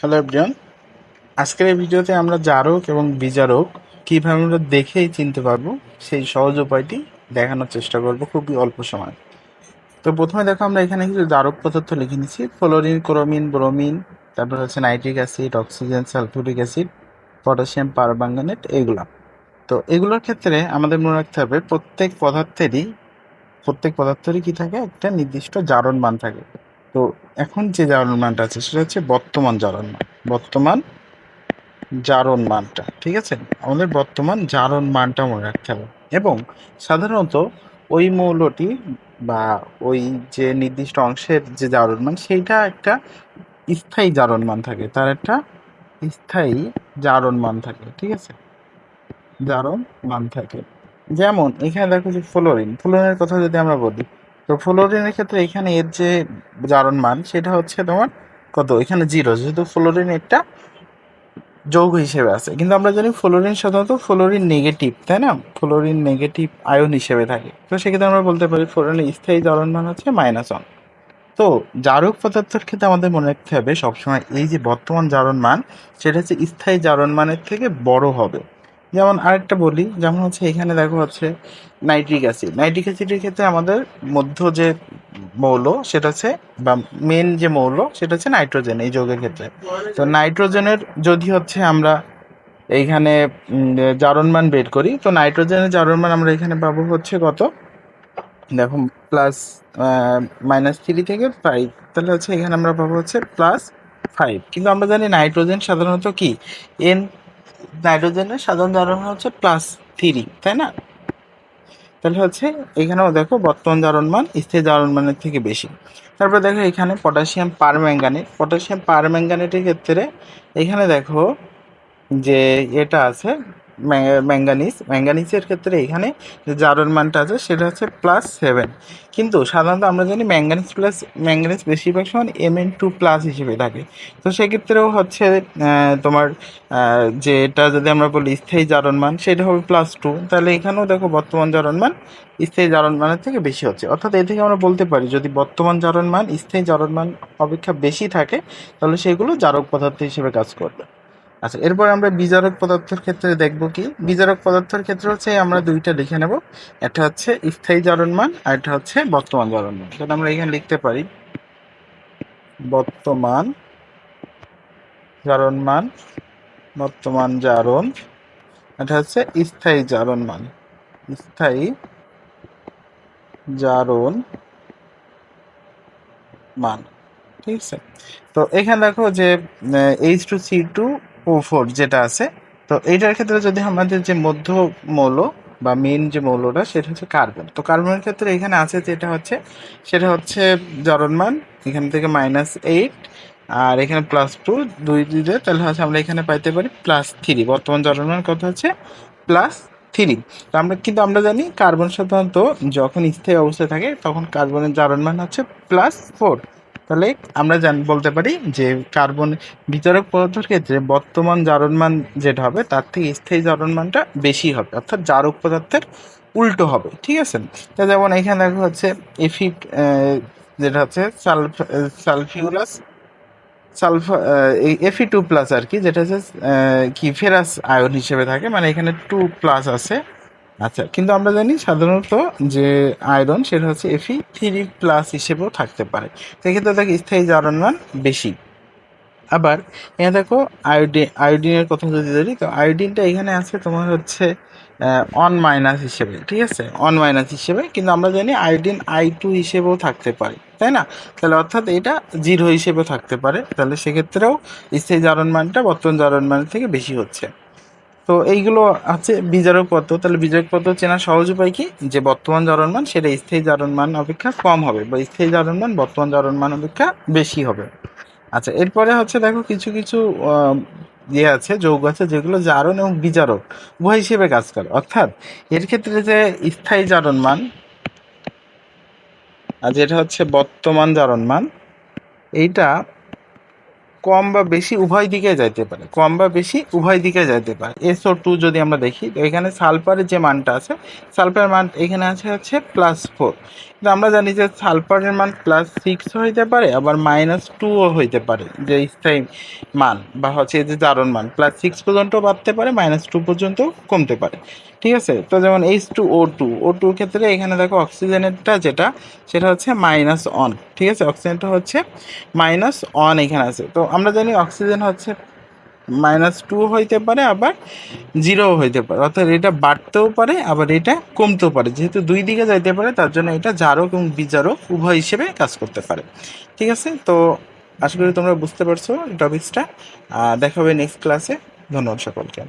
Hello everyone. আজকের এই ভিডিওতে আমরা জারক এবং বিজারক কীভাবে আমরা দেখেই চিনতে পারব, সেই সহজ উপায়টি দেখানোর চেষ্টা করব খুবই অল্প সময়। তো প্রথমে দেখো আমরা এখানে কিছু জারক পদার্থ লিখে নিচ্ছি। ফ্লোরিন ক্রোমিন, ব্রোমিন, তারপর হচ্ছে nitric acid, oxygen sulphuric acid, potassium permanganate এগুলা। তো এগুলোর ক্ষেত্রে আমাদের মনে রাখতে হবে প্রত্যেক পদার্থেরই প্রত্যেক পদার্থেরই কি থাকে? একটা নির্দিষ্ট জারণ মান থাকে। তো এখন যে জারণ মানটা আছে, সেটা হচ্ছে বর্তমান জারণ মান। বর্তমান জারণ মানটা, ঠিক আছে? আমাদের বর্তমান জারণ মানটা মনে রাখতে হবে। এবং সাধারণত ওই মৌলটি বা ওই যে নির্দিষ্ট অংশের যে জারণ মান, সেইটা একটা স্থায়ী জারণ মান থাকে। তার একটা স্থায়ী জারণ মান থাকে, ঠিক আছে? জারণ মান থাকে। যেমন, এখানে দেখো যে ফ্লোরিন। ফ্লোরিনের কথা যদি আমরা বলি তো ফ্লোরিনের ক্ষেত্রে এখানে এর যে জারণ মান, সেটা হচ্ছে তোমার কত? এখানে জিরো যেহেতু ফ্লোরিন একটা যৌগ হিসেবে আছে। কিন্তু আমরা জানি ফ্লোরিন সাধারণত ফ্লোরিন নেগেটিভ তাই না? ফ্লোরিন নেগেটিভ আয়ন হিসেবে থাকে। তো সেক্ষেত্রে আমরা বলতে পারি ফ্লোরিনের স্থায়ী জারণ মান হচ্ছে মাইনাস ওয়ান তো জারক পদার্থের ক্ষেত্রে আমাদের মনে রাখতে হবে সবসময় এই যে বর্তমান জারণ মান, সেটা হচ্ছে স্থায়ী জারণ মানের থেকে বড় হবে। যেমন আরেকটা বলি যেমন হচ্ছে এখানে দেখো হচ্ছে নাইট্রিক অ্যাসিড। নাইট্রিক অ্যাসিডের ক্ষেত্রে আমাদের মধ্য যে মৌল সেটা হচ্ছে বা মেন যে মৌল সেটা হচ্ছে নাইট্রোজেন এই যৌগের ক্ষেত্রে। তো নাইট্রোজেনের যদি হচ্ছে আমরা এইখানে উম, জারণ মান বের করি তো নাইট্রোজেনের জারণ মান আমরা এখানে পাবো হচ্ছে কত? দেখো প্লাস মাইনাস থ্রি থেকে ফাইভ তাহলে হচ্ছে এখানে আমরা পাবো হচ্ছে প্লাস ফাইভ কিন্তু আমরা জানি নাইট্রোজেন সাধারণত কি? এন নাইট্রোজেনের সাধারণ জারণ হচ্ছে প্লাস থ্রি তাই না? তাহলে হচ্ছে এখানেও দেখো বর্তমান জারণ মান স্থির জারণ মানের থেকে বেশি। তারপরে দেখো এখানে পটাশিয়াম পার ম্যাঙ্গানেট পটাশিয়াম পার ম্যাঙ্গানেটের ক্ষেত্রে এখানে দেখো যে এটা আছে ম্যাঙ্গানিজ ম্যাঙ্গানিজের ক্ষেত্রে এখানে যে জারণ মানটা আছে সেটা হচ্ছে প্লাস সেভেন কিন্তু সাধারণত আমরা জানি ম্যাঙ্গানিজ প্লাস ম্যাঙ্গানিজ বেশিরভাগ সময় এম এন টু প্লাস হিসেবে থাকে। তো সেক্ষেত্রেও হচ্ছে তোমার আহ, যে এটা যদি আমরা বলি স্থায়ী জারণ মান সেটা হবে প্লাস টু তাহলে এখানেও দেখো বর্তমান জারণ মান স্থায়ী জারণ মানের থেকে বেশি হচ্ছে। অর্থাৎ এ থেকে আমরা বলতে পারি যদি বর্তমান জারণ মান স্থায়ী জারণ মান অপেক্ষা বেশি থাকে তাহলে সেগুলো জারক পদার্থ হিসেবে কাজ করবে। আচ্ছা এরপর আমরা বিজারক পদার্থের ক্ষেত্রে দেখব কি? বিজারক পদার্থের ক্ষেত্রে হচ্ছে আমরা দুইটা লিখে নেব। একটা হচ্ছে স্থায়ী জারণ মান আর একটা হচ্ছে বর্তমান জারণ মান। সেটা আমরা এখানে লিখতে পারি বর্তমান জারণ মান, বর্তমান জারণ, এটা হচ্ছে স্থায়ী জারণ মান। স্থায়ী জারণ মান, ঠিক আছে? তো এখানে দেখো যে H two C two O four যেটা আছে, তো এইটার ক্ষেত্রে যদি আমাদের যে মধ্য মৌল বা মেন যে মৌলটা, সেটা হচ্ছে কার্বন তো কার্বনের ক্ষেত্রে এখানে আছে যেটা হচ্ছে, সেটা হচ্ছে জারণমান এখান থেকে মাইনাস এইট আর এখানে প্লাস টু দুই দিলে তাহলে হচ্ছে আমরা এখানে পাইতে পারি প্লাস থ্রি বর্তমান জারণমান কত হচ্ছে? প্লাস থ্রি তো আমরা, কিন্তু আমরা জানি কার্বন সাধারণত যখন স্থায়ী অবস্থায় থাকে, তখন কার্বনের জারণমান হচ্ছে প্লাস ফোর তাহলে আমরা জান, বলতে পারি যে কার্বন বিতরক পদার্থের ক্ষেত্রে বর্তমান জারণমান যেটা হবে, তার থেকে স্থায়ী জারণমানটা বেশি হবে। অর্থাৎ জারক পদার্থের উল্টো হবে, ঠিক আছে? তো যেমন এখানে দেখা হচ্ছে এফি যেটা হচ্ছে সালফ সালফিউরাস, সালফা এফি টু প্লাস আর কি, যেটা হচ্ছে কি ফেরাস আয়ন হিসেবে থাকে মানে এখানে টু প্লাস আছে। আচ্ছা কিন্তু আমরা জানি সাধারণত যে আয়রন সেটা হচ্ছে এফি থ্রি প্লাস হিসেবেও থাকতে পারে। সেক্ষেত্রে দেখো স্থায়ী জারণ মান বেশি। আবার এখানে দেখো আয়োডিন আয়োডিনের কথা যদি ধরি, তো আয়োডিনটা এখানে আছে তোমার হচ্ছে অন মাইনাস হিসেবে, ঠিক আছে? অন মাইনাস হিসেবে, কিন্তু আমরা জানি আয়োডিন আই টু হিসেবেও থাকতে পারে, তাই না? তাহলে অর্থাৎ এটা জিরো হিসেবেও থাকতে পারে। তাহলে সেক্ষেত্রেও স্থায়ী জারণ মানটা বর্তমান জারণ মানের থেকে বেশি হচ্ছে। তো এইগুলো আছে বিজারক পদ্ধ তাহলে বিজারক পদ্ধ চেনার সহজ উপায় কি? যে বর্তমান জারণ মান, সেটা স্থায়ী জারণ মান অপেক্ষা কম হবে বা স্থায়ী জারণ মান বর্তমান জারণ মান অপেক্ষা বেশি হবে। আচ্ছা এরপরে হচ্ছে দেখো কিছু কিছু ইয়ে আছে, যৌগ আছে, যেগুলো জারণ এবং বিজারক উভয় হিসেবে কাজ করে। অর্থাৎ এর ক্ষেত্রে যে স্থায়ী জারণ মান, আর যেটা হচ্ছে বর্তমান জারণ মান, এইটা কম বা বেশি উভয় দিকে যাইতে পারে। কম বা বেশি উভয় দিকে যাইতে পারে। এসও টু যদি আমরা দেখি, তো এখানে সালফারের যে মানটা আছে, সালফারের মান এখানে আছে হচ্ছে প্লাস ফোর কিন্তু আমরা জানি যে সালফারের মান প্লাস সিক্স হইতে পারে, আবার মাইনাস টুও হইতে পারে, যে স্থায়ী মান বা হচ্ছে যে জারণ মান। প্লাস সিক্স পর্যন্ত বাড়তে পারে মাইনাস টু পর্যন্ত কমতে পারে। ঠিক আছে? তো যেমন এইচ টু ও টু ও টুর ক্ষেত্রে এখানে দেখো অক্সিজেনেরটা যেটা, সেটা হচ্ছে মাইনাস অন ঠিক আছে? অক্সিজেনটা হচ্ছে মাইনাস অন এখানে আছে। তো আমরা জানি অক্সিজেন হচ্ছে মাইনাস টু হইতে পারে, আবার জিরোও হইতে পারে। অর্থাৎ এটা বাড়তেও পারে, আবার এটা কমতেও পারে। যেহেতু দুই দিকে যাইতে পারে, তার জন্য এটা জারক এবং বিজারক উভয় হিসেবে কাজ করতে পারে। ঠিক আছে? তো আশা করি তোমরা বুঝতে পারছ টপিক্সটা দেখা হবে নেক্সট ক্লাসে ধন্যবাদ সকলকে।